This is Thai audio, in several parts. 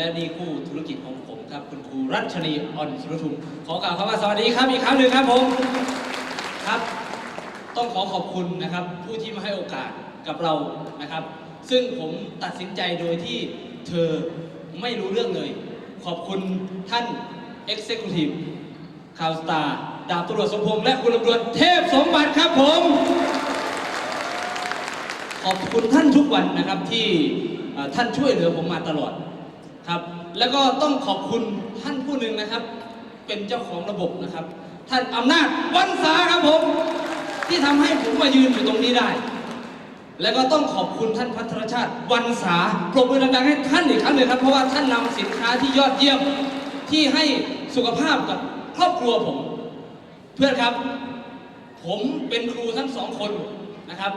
และนี่คู่ธุรกิจของผมครับคุณครูรัชนีอ่อนสุรทุมขอกล่าวคำว่าสวัสดีครับอีกครั้งหนึ่งครับผมครับ ต้องขอขอบคุณนะครับ ผู้ที่มาให้โอกาสกับเรานะครับ ซึ่งผมตัดสินใจโดยที่เธอไม่รู้เรื่องเลย ขอบคุณท่าน Executive ข่าวสตาร์ดาบตำรวจสมพงษ์และคุณตำรวจเทพสมบัติครับผม ขอบคุณท่านทุกวันนะครับที่ท่านช่วยเหลือผมมาตลอด ครับ แล้วก็ต้องขอบคุณท่านผู้หนึ่งนะครับ เป็นเจ้าของระบบนะครับ ท่านอำนาจวันสาครับผม ที่ทำให้ผมมายืนอยู่ตรงนี้ได้ แล้วก็ต้องขอบคุณท่านพัทรชาติวันสาปรบมือดังๆให้ท่านอีกครั้งหนึ่งครับ เพราะว่าท่านนำสินค้าที่ยอดเยี่ยมที่ให้สุขภาพกับครอบครัวผม เพื่อนครับ ผมเป็นครูทั้งสองคนนะครับ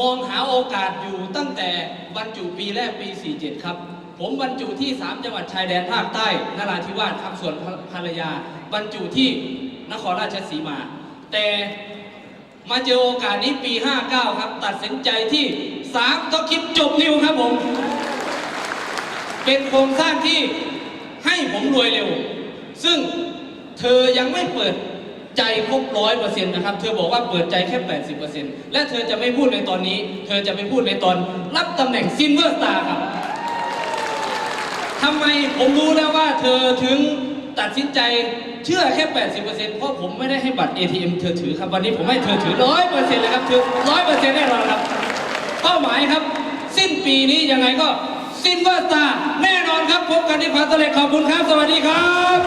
มองหาโอกาสอยู่ตั้งแต่บรรจุปีแรกปี 47 ครับ ผมบรรจุที่ 3 จังหวัดชายแดนภาคใต้นราธิวาสครับส่วนภรรยา บรรจุที่นครราชสีมา แต่มาเจอโอกาสนี้ปี 59 ครับ ตัดสินใจที่3ต้องคิดจบนิวครับผม เป็นโครงสร้างที่ให้ผมรวยเร็ว ซึ่งเธอยังไม่เปิดใจครบร้อยเปอร์เซ็นต์นะครับ เธอบอกว่าเปิดใจแค่80เปอร์เซ็นต์และเธอจะไม่พูดในตอนนี้ เธอจะไปพูดในตอนรับตำแหน่งซินเวอร์สตาร์ครับ ทำไมผมรู้แล้วว่าเธอถึงตัดสินใจเชื่อแค่ 80เปอร์เซ็นต์เพราะผมไม่ได้ให้บัตร ATM เธอถือครับ วันนี้ผมให้เธอถือร้อยเปอร์เซ็นต์เลยครับเธอร้อยเปอร์เซ็นต์แน่นอนครับ เป้าหมายครับ สิ้นปีนี้ยังไงก็ซินเวอร์สตาร์แน่นอนครับพบกันที่ควาสเร็จขอบคุณครับ สวัสดีครับ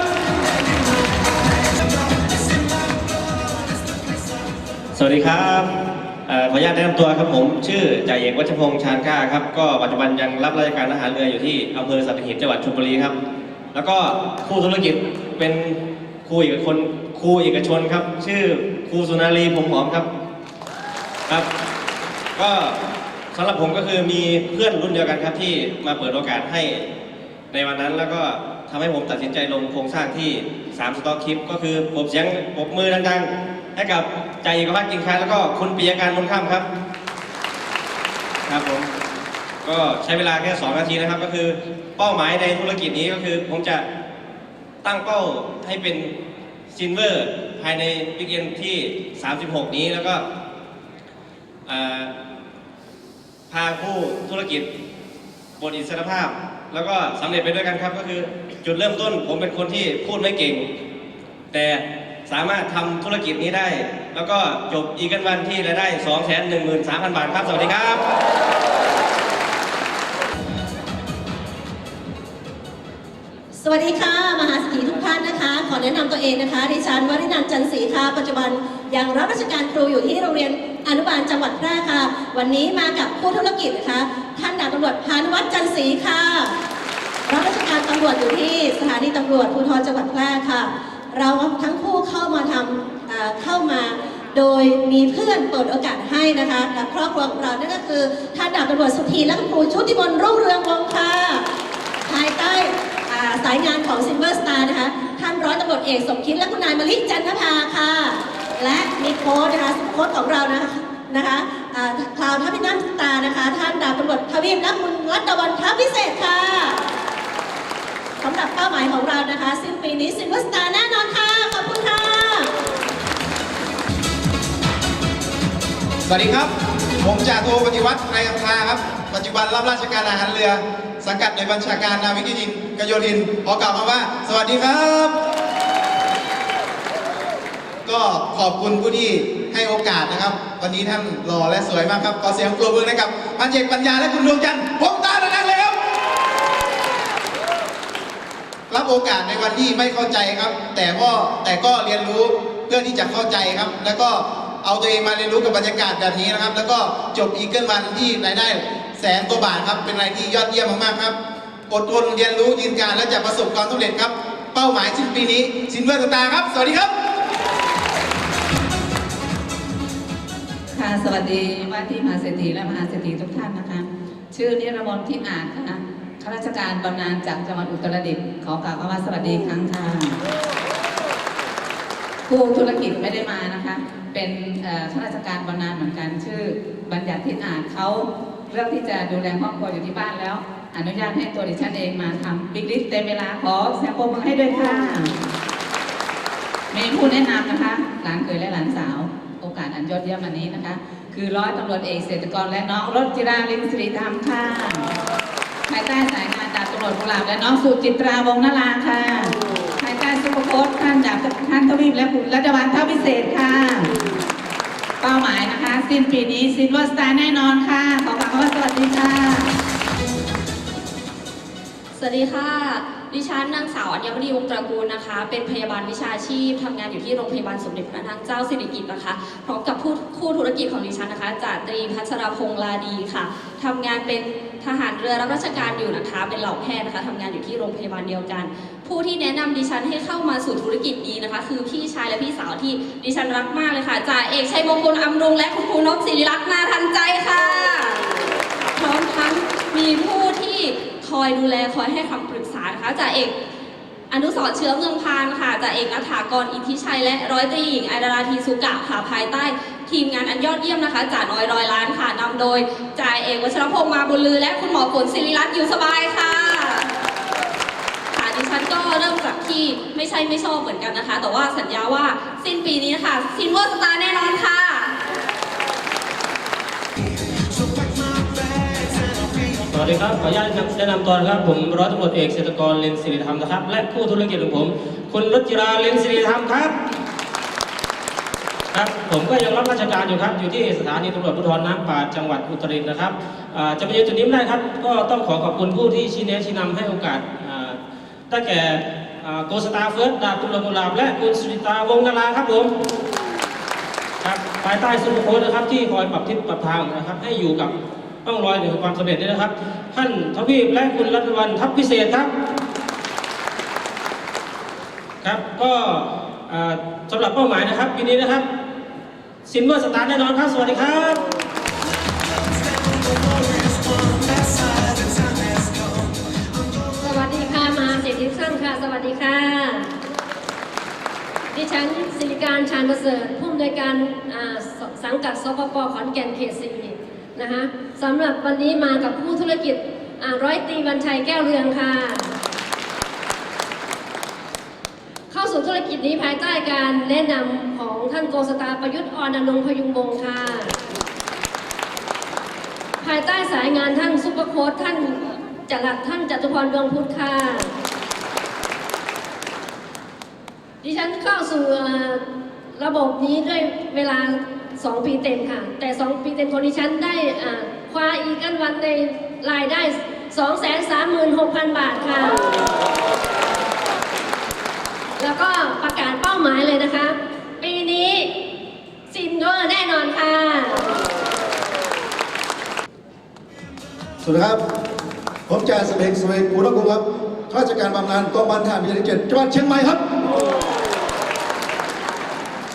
สวัสดีครับ ขออนุญาตแนะนำตัวครับผมชื่อจ่าเอกวัชพงษ์ชาญก้าครับก็ปัจจุบันยังรับราชการทหารเรืออยู่ที่อำเภอสัตหีบจังหวัดชลบุรีครับ แล้วก็ครูธุรกิจเป็นครูเอกชนครูเอกชนครับ ชื่อครูสุนารีผมหอมครับครับ ก็สำหรับผมก็คือมีเพื่อนรุ่นเดียวกันครับที่มาเปิดโอกาสให้ในวันนั้นแล้วก็ทำให้ผมตัดสินใจลงโครงสร้างที่3สต็อกคลิปก็คือผมเสียงปรบมือดังๆ ให้กับใจเอกภาพกินค้าแล้วก็คุณปิยการมนข้ามครับ ครับผมก็ใช้เวลาแค่ 2 นาทีนะครับ ก็คือเป้าหมายในธุรกิจนี้ก็คือ ผมจะตั้งเป้าให้เป็นซินเวอร์ภายในวิกเอนที่ 36 นี้แล้วก็พาผู้ธุรกิจบนอิสรภาพ แล้วก็สำเร็จไปด้วยกันครับก็คือจุดเริ่มต้นผมเป็นคนที่พูดไม่เก่ง แต่ สามารถทำธุรกิจนี้ได้ แล้วก็จบอีกันวันที่รายได้ 2 1 3 0 0 0 บาทครับ สวัสดีครับสวัสดีค่ะ มหาเศรษฐีทุกท่านนะคะ ขอแนะนำตัวเองนะคะ ดิฉันวรินันจันศรีค่ะ ปัจจุบันยังรับราชการครูอยู่ที่โรงเรียนอนุบาลจังหวัดแพร่ค่ะ วันนี้มากับผู้ธุรกิจนะคะ ท่านดาบตำรวจพานุวัฒน์จันศรีค่ะ รับราชการตำรวจอยู่ที่สถานีตำรวจภูธรจังหวัดแพร่ค่ะ เราทั้งคู่เข้ามาทำเเข้ามาโดยมีเพื่อนเปิดโอกาสให้นะคะกับครอบครัวของเรานั่นก็คือท่านดาบตำรวจสุธีและคุณครูชุติมนรุ่งเรืองวงศ์ค่ะภายใต้สายงานของ Silver Star นะคะท่านร้อยตำรวจเอกสมคิดและคุณนายมลิจันทภาค่ะ และมีโค้ดนะคะโค้ดของเรานะคะนะคะอ่าคลาวทัพพินัมสตานะคะ ท่านดาบตำรวจทวีปและคุณรัตดวันทัพพิเศษค่ะ สำหรับเป้าหมายของเรานะคะสิ้นปีนี้ Silver Star แน่นอนค่ะ ขอบคุณค่ะ สวัสดีครับ ผมจ่าโทปฏิวัติไกรคำพาครับ ปัจจุบันรับราชการอาหารเรือ สังกัดในบัญชาการนาวิกยินกโยธินขอกล่าวคำว่า สวัสดีครับ ก็ขอบคุณผู้ที่ให้โอกาสนะครับ วันนี้ท่านหล่อและสวยมากครับ ขอเสียงปรบมือให้กับพันเอกปัญญาและคุณดวงจันทร์พงตาดังๆเลยครับ รับโอกาสในวันที่ไม่เข้าใจครับ แต่ก็แต่ก็เรียนรู้เพื่อที่จะเข้าใจครับ แล้วก็เอาตัวเองมาเรียนรู้กับบรรยากาศแบบนี้นะครับ แล้วก็จบอีเกิลวันที่รายได้แสนกว่าบาทครับ เป็นอะไรที่ยอดเยี่ยมมากๆครับ อดทนเรียนรู้ยืนการและจะประสบความสำเร็จครับ เป้าหมายสิ้นปีนี้สินเวอร์ตาครับ สวัสดีครับ ค่ะ สวัสดีว่าที่มหาเศรษฐีและมหาเศรษฐีทุกท่านนะคะ ชื่อนิรมนทิพย์อาจค่ะ ข้าราชการบำนาญจากจังหวัดอุตรดิตถ์ขอกล่าวคำว่าสวัสดีครั้งค่ะผู้ธุรกิจไม่ได้มานะคะ เป็นข้าราชการบำนาญเหมือนกัน ชื่อบัญญัติทิศอาจเขาเลือกที่จะดูแลครอบครัวอยู่ที่บ้านแล้ว อนุญาตให้ตัวดิฉันเองมาทำบิ๊กลิสเต็มเวลาขอเสียงปรมให้ด้วยค่ะมีผู้แนะนำนะคะหลานเคยและหลานสาว โอกาสอันยอดเยี่ยมอันนี้นะคะ คือร้อยตำรวจเอกเศรษฐกรและน้องรถจิราลินสิริธรรมค่ะ ภายใต้สายงานดาบตำรวจกุหลาบและน้องสุจิตราวงศ์นราค่ะ ภายใต้ซุปเปอร์โค้ชท่านดาบท่านทวีปและคุณรัตวันเท่าพิเศษค่ะ เป้าหมายนะคะ สิ้นปีนี้ซินเวอร์สตาร์แน่นอนค่ะ ขอกล่าวคำว่าสวัสดีค่ะ สวัสดีค่ะ ดิฉันนางสาวอัญมณีวงตระกูลนะคะ เป็นพยาบาลวิชาชีพทำงานอยู่ที่โรงพยาบาลสมเด็จพระนางเจ้าสิริกิติ์นะคะ พร้อมกับผู้คู่ธุรกิจของดิฉันนะคะจ่าตรีพัชรพงษ์ลาดีค่ะทำงานเป็น ทหารเรือรับราชการอยู่นะคะ เป็นเหล่าแพทย์นะคะทำงานอยู่ที่โรงพยาบาลเดียวกัน ผู้ที่แนะนำดิฉันให้เข้ามาสู่ธุรกิจนี้นะคะ คือพี่ชายและพี่สาวที่ดิฉันรักมากเลยค่ะจ่าเอกชัยมงคลอำรุงและคุณครูนพศิริรักษ์นาทันใจค่ะพร้อมทั้งมีผู้ที่คอยดูแลคอยให้คำปรึกษานะคะจ่าเอก อนุสรเชื้อเมืองพานค่ะจ่าเอกนัฐากรอิทธิชัยและร้อยตรีหญิงไอดาราทีสุกะค่ะภายใต้ทีมงานอันยอดเยี่ยมนะคะจ่าน้อยร้อยล้านค่ะนำโดยจ่าเอกวัชรพงษ์มาบุญลือ และคุณหมอฝนศิริรัตน์อยู่สบายค่ะค่ะดิฉันก็เริ่มจากที่ไม่ใช่ไม่ชอบเหมือนกันนะคะ แต่ว่าสัญญาว่าสิ้นปีนี้ค่ะซินเวอร์สตาร์แน่นอนค่ะ วัสดีครับขออนุญาตแนะนำตัวครับผมร้อยตำรวจเอกเศรษฐกรเลนสิริธรรมนะครับ และผู้ธุรกิจของผม คุณรจิราเลนสิริธรรมครับครับผมก็ยังรับราชการอยู่ครับอยู่ที่สถานีตำรวจภูธรน้ำปาดจังหวัดอุตรดิตถ์นะครับจะมายืนจุดนี้ไม่ได้ครับ ก็ต้องขอขอบคุณผู้ที่ชี้แนะชี้นำให้โอกาสอ่าได้แก่โกสตาเฟิร์สดาบตุลกุลาบและคุณสุริตาวงนาราครับผมครับภายใต้ซุปเปอร์โค้ชนะครับที่คอยปรับทิศปรับทางนะครับให้อยู่กับ ต้องรอยแห่งความสำเร็จนี้นะครับ ท่านทวีปและคุณรัตวันทัพพิเศษครับ ครับก็สำหรับเป้าหมายนะครับปีนี้นะครับซินเวอร์สตาร์แน่นอนครับ สวัสดีครับสวัสดีค่ะมาศิริสั่งค่ะสวัสดีค่ะดิฉันศิริการชาญประเสริฐผู้อำนวยการสสังกัดสปปขอนแก่นเขตสี่ นะคะสำหรับวันนี้มากับผู้ธุรกิจร้อยตีวันชัยแก้วเรืองค่ะ เข้าสู่ธุรกิจนี้ภายใต้การแนะนำของท่านโกษตาประยุทธ์ออนอนงค์พยุงวงค่ะ ภายใต้สายงานท่านซุปเปอร์โค้ชท่านจรัสท่านจตุพรดวงพุทธค่ะดิฉันเข้าสู่ระบบนี้ด้วยเวลา 2 ปีเต็มค่ะ แต่ 2 ปีเต็มของดิฉันได้อ่าคว้าอีกันวันในรายได้ 236,000 บาทค่ะ แล้วก็ประกาศเป้าหมายเลยนะคะ ปีนี้ซินเวอร์แน่นอนค่ะ สวัสดีครับ ผมจ่าสิบเอกสเวกภูรกุลครับข้าราชการบำนาญกองพันทหารพิเศษที่เจ็ดจังหวัดเชียงใหม่ครับ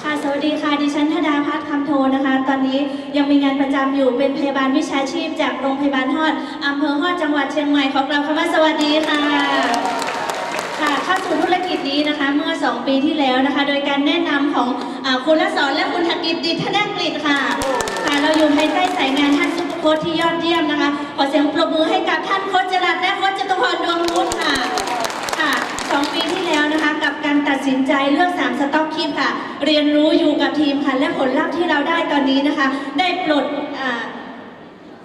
ค่ะ สวัสดีค่ะ ดิฉันธดาพัฒน์คำโท นะคะ ตอนนี้ยังมีงานประจำอยู่เป็นพยาบาลวิชาชีพ จากโรงพยาบาลฮอดอำเภอฮอดจังหวัดเชียงใหม่ขอกล่าวคำว่าสวัสดีค่ะค่ะเข้าสู่ธุรกิจนี้นะคะเมื่อ 2 ปีที่แล้วนะคะ โดยการแนะนำของอคุณละสอนและคุณธกิจดิษฐนกฤษค่ะค่ะ เราอยู่ภายใต้สายงานท่านซุปเปอร์โค้ชที่ยอดเยี่ยมนะคะ ขอเสียงปรบมือให้กับท่านโค้ชจรัสและโค้ชจตุพรดวงพุธค่ะ ค่ะสองปีที่แล้วนะคะ กับการตัดสินใจเลือก 3 สต็อกคีปค่ะ เรียนรู้อยู่กับทีมค่ะ และผลลัพธ์ที่เราได้ตอนนี้นะคะ ได้ปลด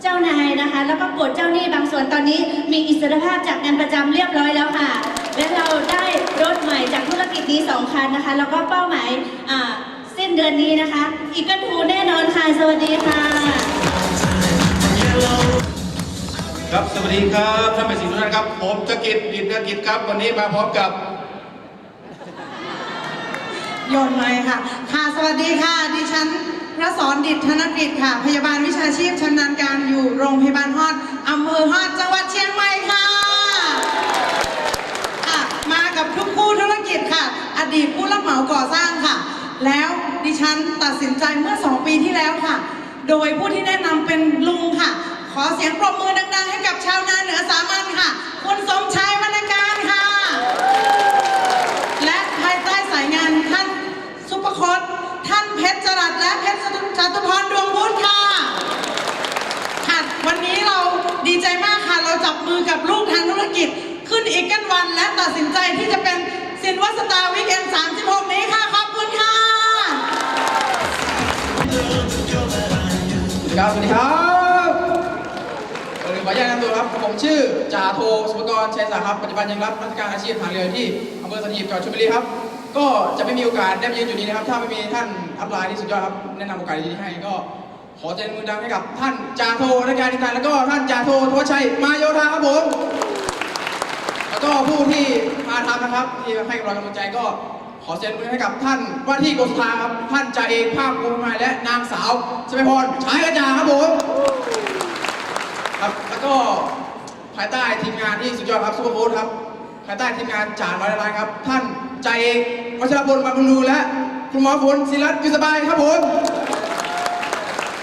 เจ้านายนะคะ แล้วก็ปลดเจ้าหนี้บางส่วนตอนนี้ มีอิสรภาพจากงานประจำเรียบร้อยแล้วค่ะ และเราได้รถใหม่จากธุรกิจนี้สองคันนะคะ แล้วก็เป้าหมายอ่าสิ้นเดือนนี้นะคะอีกกันทูแน่นอนค่ะ สวัสดีค่ะ ครับสวัสดีครับท่านประธานทุกท่านครับ ผมธกิจดินธกิจครับ วันนี้มาพร้อมกับโยนเลยค่ะ ค่ะ สวัสดีค่ะ ดิฉันพระสอนดิษฐนกฤษค่ะ พยาบาลวิชาชีพชำนาญการอยู่โรงพยาบาลฮอดอำเภอฮอดจังหวัดเชียงใหม่ค่ะค่ะ มากับทุกคู่ธุรกิจค่ะ อดีตผู้รับเหมาก่อสร้างค่ะ แล้วดิฉันตัดสินใจเมื่อ 2 ปีที่แล้วค่ะ โดยผู้ที่แนะนำเป็นลุงค่ะ ขอเสียงปรบมือดัง ๆ ให้กับชาวนาเหนือสามัญค่ะ คุณสมชายวรรณการค่ะ และภายใต้สายงานท่านซุปเปอร์โค้ชท่านเพชรจรัสและเพชรจตุพรดวงพุธค่ะค่ะ วันนี้เราดีใจมากค่ะ เราจับมือกับลูกทางธุรกิจ ขึ้นอีกกันวัน และตัดสินใจที่จะเป็นซินวัสตาวิกเอน36 นี้ค่ะขอบคุณค่ะ ครับสวัสดีครับเออขออนุญาตแนะนำตัวครับ ผมชื่อจ่าโทสุภกรชัยสาครับ ปัจจุบันยังรับราชการอาชีพทางเรือที่อำเภอสัตหีบจังหวัดชลบุรีครับ ก็จะไม่มีโอกาสได้มายืนจุดนี้นะครับ ถ้าไม่มีท่านอัพไลน์ที่สุดยอดครับ แนะนำโอกาสดีๆให้ก็ ขอเจริญมือดังให้กับท่านจ่าโทราชการทีการแล้วก็ท่านจ่าโททวชัยมาโยธาครับผม แล้วก็ผู้ที่มาทำนะครับ ที่ให้กำลังใจก็ขอเสียงปรบมือให้กับท่านว่าที่กรมสภาครับ ท่านจ่าเอกภาคภูมิม่และนางสาวชมพรฉายกระจาครับผมครับแล้วก็ ภายใต้ทีมงานที่สุดยอดครับซูเปอร์โค้ชครับ ภายใต้ทีมงานจ่าน้อยละลายครับ ท่านใจเอกวัชรพลมาบุญรูและคุณหมอฝนศิรัตน์ยุสบายครับผม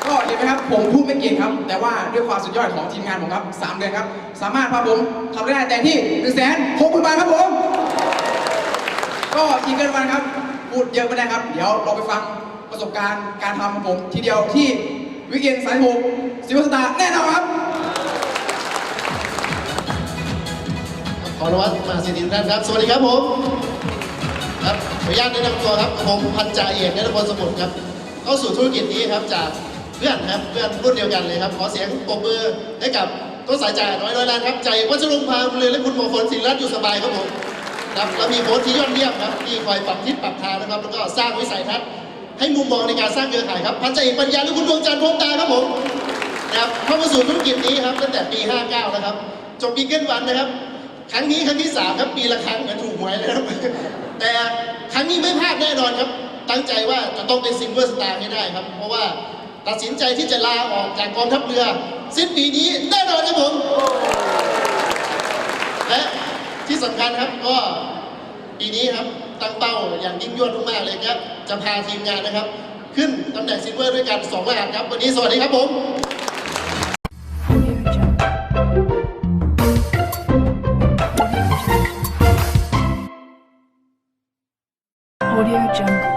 ก็เห็นไหมครับผมพูดไม่เก่งครับ แต่ว่าด้วยความสุดยอดของทีมงานผมครับสามเดือนครับ สามารถพาผมทำได้แต่ที่หนึ่งแสนหกพันบาทครับผม ก็อีกเกินวันครับ พูดเยอะไม่ได้ครับ เดี๋ยวเราไปฟังประสบการณ์การทำของผม ทีเดียวที่วิกเอนสายหกซิวสตาร์แน่นอนครับ ออนุวัฒน์มาสิทธิทุกท่านครับ สวัสดีครับผม ครับ ขออนุญาตแนะนำตัวครับ ผมพันจ่าเอกนรพลสมุทรครับ เข้าสู่ธุรกิจนี้ครับจากเพื่อนครับ เพื่อนรุ่นเดียวกันเลยครับ ขอเสียงปรบมือให้กับต้นสายจ่าน้อยน้อยลานครับ ใจวัชรงพาบุญเรือและคุณมฝนศิริรัตน์อยู่สบายครับผมครับแล้วมีโค้ชที่ยอดเยี่ยมครับที่คอยปรับทิศปรับทางนะครับ แล้วก็สร้างวิสัยทัศน์ให้มุมมองในการสร้างเครือข่ายครับ พันจ่าเอกปัญญาและคุณดวงจันทร์พรหมตาครับผมนะครับเข้ามาสู่ธุรกิจนี้ครับตั้งแต่ปี 59 นะครับจบปีเกิลวันนะครับ ครั้งนี้ครั้งที่3ครับปีละครั้งเหมือนถูกหวยเลยครับแต่ครั้งนี้ไม่พลาดแน่นอนครับ ตั้งใจว่าจะต้องเป็นซิลเวอร์สตาร์ให้ได้ครับ เพราะว่าตัดสินใจที่จะลาออกจากกองทัพเรือ สิ้นปีนี้แน่นอนครับผม และที่สำคัญครับก็ปีนี้ครับตั้งเป้าอย่างยิ่งยวดมากๆเลยครับ จะพาทีมงานนะครับ ขึ้นตำแหน่งซิลเวอร์ด้วยกัน2รหัสครับ วันนี้สวัสดีครับผม Audio Jungle.